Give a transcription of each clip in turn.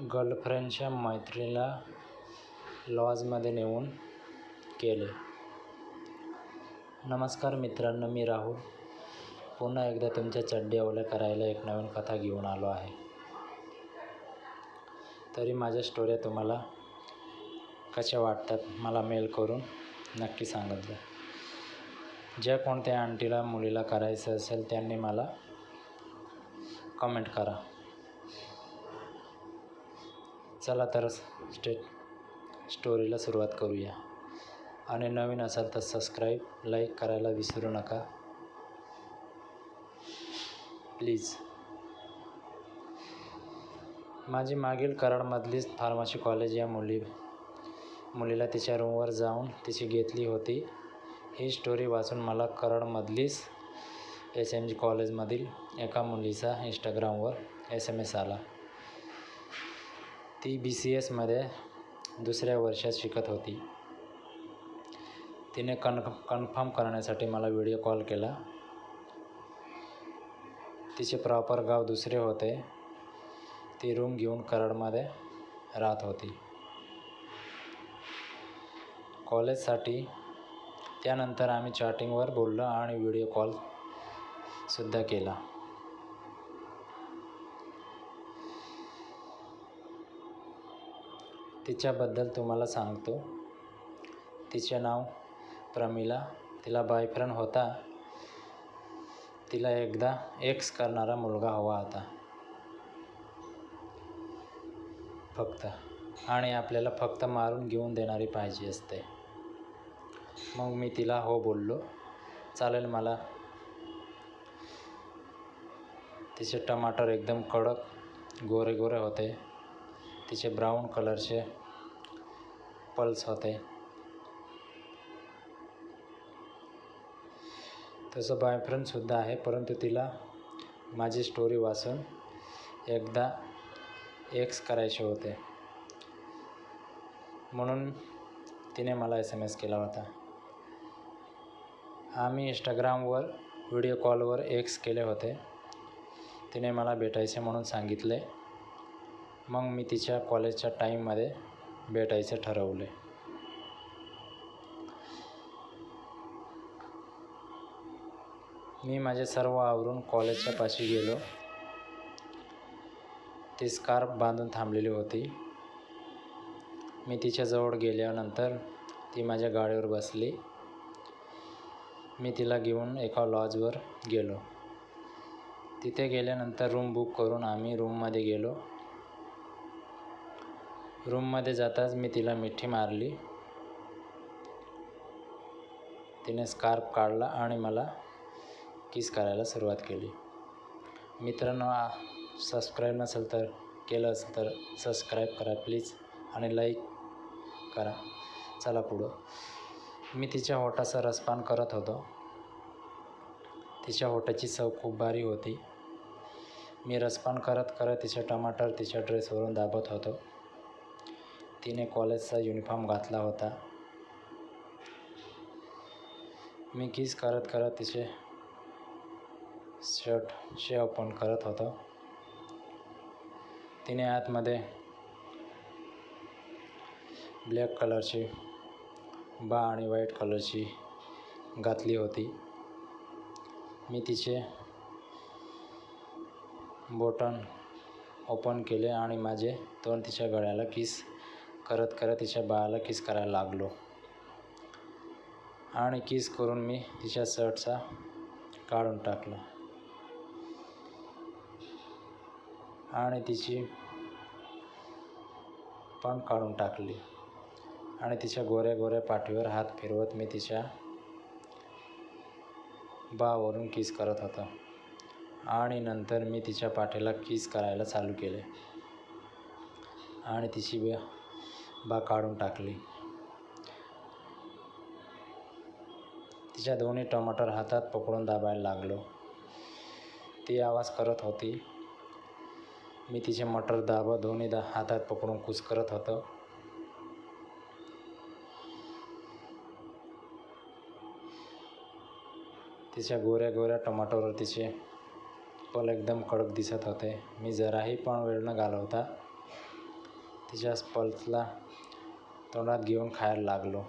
गर्लफ्रेंडच्या मैत्रिणीला लॉजमध्ये नेऊन केले. नमस्कार मित्रांनो मी राहुल. पुन्हा एकदा तुमच्या चड्डी ओल्या करायला एक नवीन कथा घेऊन आलो आहे. तरी माझ्या स्टोऱ्या तुम्हाला कशा वाटतात मला मेल करून नक्की सांगत जा. ज्या कोणत्या आंटीला मुलीला करायचं असेल त्यांनी मला कमेंट करा. चला तर स्टे स्टोरीला सुरुवात करूया. आणि नवीन असाल तर सबस्क्राईब लाईक करायला विसरू नका. प्लीज माझी मागील कराडमधलीच फार्मसी कॉलेज या मुली मुलीला तिच्या रूमवर जाऊन तिची घेतली होती. ही स्टोरी वाचून मला कराडमधलीच एस एम जी कॉलेजमधील एका मुलीचा इंस्टाग्रामवर एस एम एस आला. ती बी सी एसमध्ये दुसऱ्या वर्षात शिकत होती. तिने कन कन्फर्म करण्यासाठी मला व्हिडिओ कॉल केला. तिचे प्रॉपर गाव दुसरे होते. ती रूम घेऊन कराडमध्ये राहत होती. कॉलेजसाठी त्यानंतर आम्ही चॅटिंगवर बोललो आणि व्हिडिओ कॉलसुद्धा केला. तिच्याबद्दल तुम्हाला सांगतो. तिचे नाव प्रमिला. तिला बॉयफ्रेंड होता. तिला एकदा एक्स करणारा मुलगा हवा होता. फक्त. आणि आपल्याला फक्त मारून घेऊन देणारी पाहिजे असते. मग मी तिला हो बोललो. चालेल मला. तिचे टमाटर एकदम कडक गोरे गोरे होते. तिचे ब्राऊन कलरचे पल्स होते. तसं बॉयफ्रेंडसुद्धा आहे परंतु तिला माझी स्टोरी वाचून एकदा एक्स करायचे होते. म्हणून तिने मला एस एम एस केला होता. आम्ही इंस्टाग्रामवर व्हिडिओ कॉलवर एक्स केले होते. तिने मला भेटायचे म्हणून सांगितले. मग मी तिच्या कॉलेजच्या टाईममध्ये भेटायचं ठरवले. मी माझे सर्व आवरून कॉलेजच्या पाशी गेलो. ती स्कार्फ बांधून थांबलेली होती. मी तिच्याजवळ गेल्यानंतर ती माझ्या गाडीवर बसली. मी तिला घेऊन एका लॉजवर गेलो. तिथे गेल्यानंतर रूम बुक करून आम्ही रूममध्ये गेलो. रूममध्ये जाताच मी तिला मिठी मारली. तिने स्कार्फ काढला आणि मला किस करायला सुरुवात केली. मित्रांनो सबस्क्राईब नसेल तर केलं असेल तर सबस्क्राईब करा प्लीज आणि लाईक करा. चला पुढं. मी तिच्या होटाचा रसपान करत होतो. तिच्या होटाची चव खूप भारी होती. मी रसपान करत करत तिच्या टमाटर तिच्या ड्रेसवरून दाबत होतो. तिने कॉलेजचा युनिफॉर्म घातला होता. मी किस करत करत तिचे शर्ट ओपन करत होतो. तिने आतमध्ये ब्लॅक कलरची बा आणि व्हाईट कलरची घातली होती. मी तिचे बोटन ओपन केले आणि माझे तोंड तिच्या गळ्याला किस करत करत तिच्या बाळाला किस करायला लागलो. आणि किस करून मी तिच्या शर्टचा काढून टाकला. आणि तिची पण काढून टाकली. आणि तिच्या गोऱ्या गोऱ्या पाठीवर हात फिरवत मी तिच्या बावरून किस करत होतो. आणि नंतर मी तिच्या पाठीला किस करायला चालू केले. आणि तिची बा काढून टाकली. तिच्या दोन्ही टमाटर हातात पकडून दाबायला लागलो. ती आवाज करत होती. मी तिचे मटर दाबा दोन्ही दा हातात पकडून कुस करत होतो. तिच्या गोऱ्या गोऱ्या टमाटोवर तिचे पल एकदम कडक दिसत होते. मी जराही पण वेळ न घालवता तिच्या पल्सला तोंडात घेऊन खायला लागलो.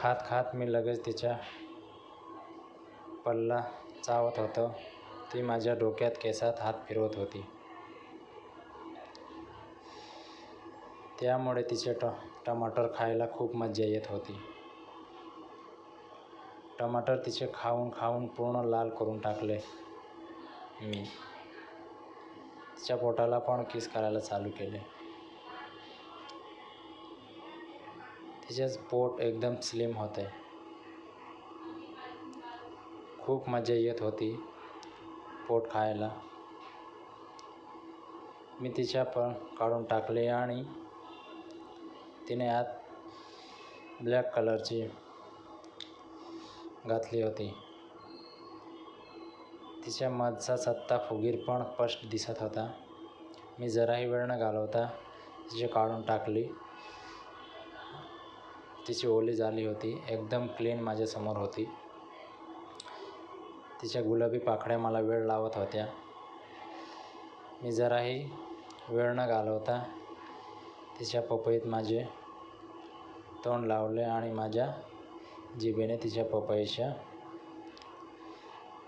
खात खात मी लगेच तिच्या पल्ला चावत होतो. ती माझ्या डोक्यात केसात हात फिरवत होती. त्यामुळे तिचे ट टमाटर खायला खूप मजा येत होती. टमाटर तिचे खाऊन खाऊन पूर्ण लाल करून टाकले मी. तिच्या पोटाला पण किस करायला चालू केले. तिचेच पोट एकदम स्लिम होते खूप मजा येत होती पोट खायला. मी तिच्या पण काढून टाकले आणि तिने आत ब्लॅक कलरची घातली होती. तिच्या मधचा सत्ता फुगीर पण स्पष्ट दिसत होता. मी जराही वेळ न घालवता तिचे काढून टाकली. तिची ओली झाली होती. एकदम क्लीन माझ्यासमोर होती. तिच्या गुलाबी पाकळ्या मला वेळ लावत होत्या. मी जराही वेळ न घालवता तिच्या पपईत माझे तोंड लावले आणि माझ्या जिभेने तिच्या पपईच्या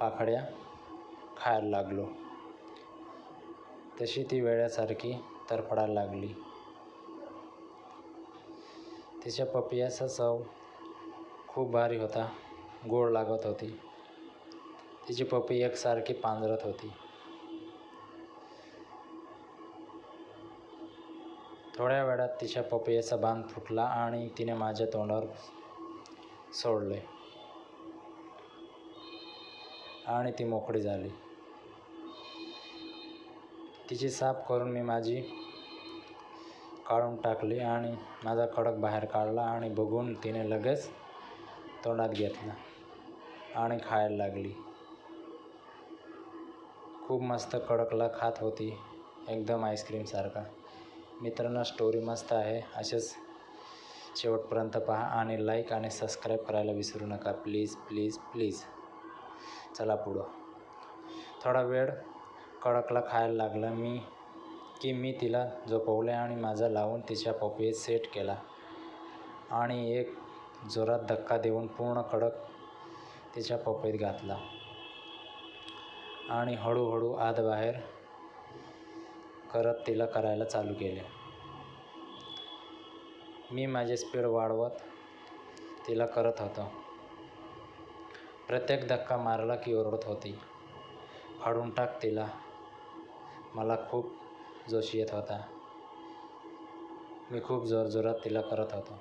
पाकळ्या खायला लागलो. तशी ती वेळ्यासारखी तरफडायला लागली. तिच्या पपयाचा चव खूप भारी होता गोड लागत होती. तिची पपई एकसारखी पांजरत होती. थोड्या वेळात तिच्या पपयाचा बांध फुटला आणि तिने माझ्या तोंडावर सोडले. आणि ती मोकळी झाली. तिची साफ करून मी माझी काढून टाकली आणि माझा खडक बाहेर काढला आणि बघून तिने लगेच तोंडात घेतला आणि खायला लागली. खूप मस्त कडकला खात होती एकदम आईस्क्रीमसारखा मित्रांनो स्टोरी मस्त आहे. असेच शेवटपर्यंत पहा आणि लाईक आणि सबस्क्राईब करायला विसरू नका. प्लीज प्लीज प्लीज चला पुढं. थोडा वेळ कडकला खायला लागला. मी की मी तिला झोपवले आणि माझा लावून तिच्या पपईत सेट केला. आणि एक जोरात धक्का देऊन पूर्ण कडक तिच्या पपईत घातला. आणि हळूहळू आत बाहेर करत तिला करायला चालू केले. मी माझे स्पीड वाढवत तिला करत होतो. प्रत्येक धक्का मारला की ओरडत होती. फाडून टाक तिला. मला खूप जोश येत होता. मी खूप जोरजोरात तिला करत होतो.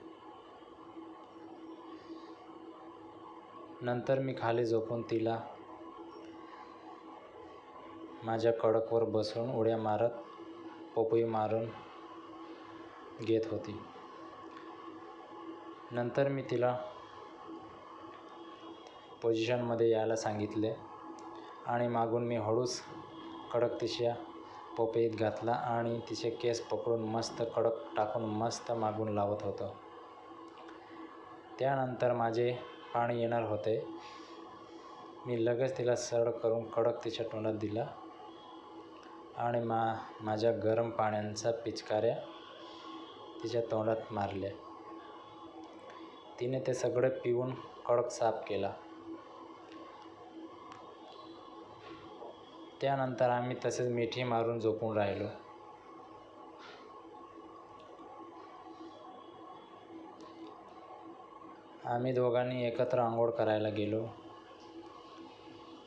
नंतर मी खाली झोपून तिला माझ्या कडकवर बसून उड्या मारत पपई मारून घेत होती. नंतर मी तिला पोझिशनमध्ये यायला सांगितले आणि मागून मी हळूच कडक तिशा पपईत घातला आणि तिचे केस पकडून मस्त कडक टाकून मस्त मागून लावत होतो. त्यानंतर माझे पाणी येणार होते. मी लगेच तिला सरळ करून कडक तिच्या तोंडात दिला आणि मा माझ्या गरम पाण्याचा पिचकाऱ्या तिच्या तोंडात मारल्या. तिने ते सगळे पिऊन कडक साफ केला. त्यानंतर आम्ही तसेच मिठी मारून झोपून राहिलो. आम्ही दोघांनी एकत्र आंघोळ करायला गेलो.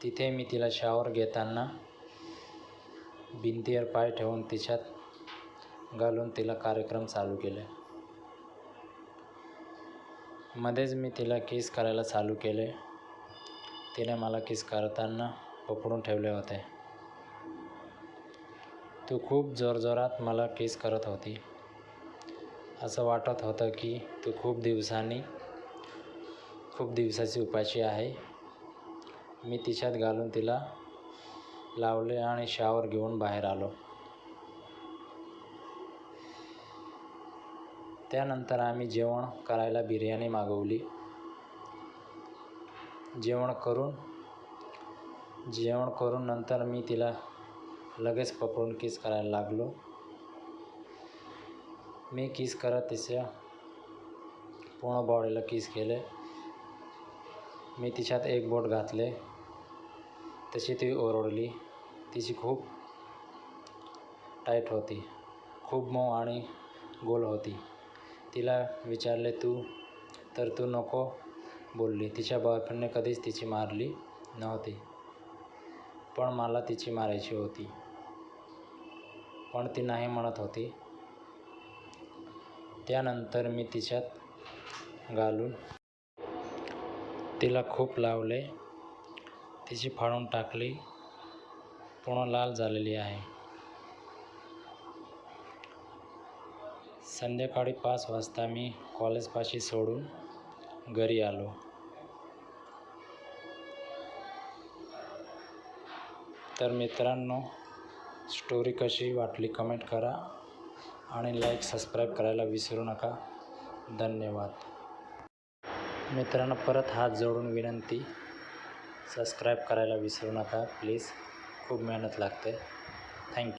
तिथे मी तिला शावर घेताना भिंतीवर पाय ठेवून तिच्यात घालून तिला कार्यक्रम चालू केले. मध्येच मी तिला किस करायला चालू केले. तिने मला किस करताना पकडून ठेवले होते. तू खूप जोरजोरात मला किस करत होती. असं वाटत होतं की तू खूप दिवसांनी खूप दिवसाची उपाशी आहे. मी तिच्यात घालून तिला लावले आणि शावर घेऊन बाहेर आलो. त्यानंतर आम्ही जेवण करायला बिर्याणी मागवली. जेवण करून जेवण करून नंतर मी तिला लगेच पकडून किस करायला लागलो. मी किस करत तिच्या पूर्ण बॉडीला किस केले. मी तिच्यात एक बोट घातले. तशी ती ओरडली. तिची खूप टाईट होती. खूप मऊ आणि गोल होती. तिला विचारले तू तर तू नको बोलली. तिच्या बॉयफ्रेंडने कधीच तिची मारली नव्हती. पण मला तिची मारायची होती. पण ती नाही म्हणत होती. त्यानंतर मी तिच्यात घालून तिला खूप लावले. तिची फाडून टाकली. पूर्ण लाल झालेली आहे. संध्याकाळी पाच वाजता मी कॉलेजपाशी सोडून घरी आलो. तर मित्रांनो स्टोरी कशी वाटली कमेंट करा आणि लाईक सबस्क्राईब करायला विसरू नका. धन्यवाद. मित्रांनो परत हात जोडून विनंती सबस्क्राईब करायला विसरू नका. प्लीज खूप मेहनत लागते. थँक्यू.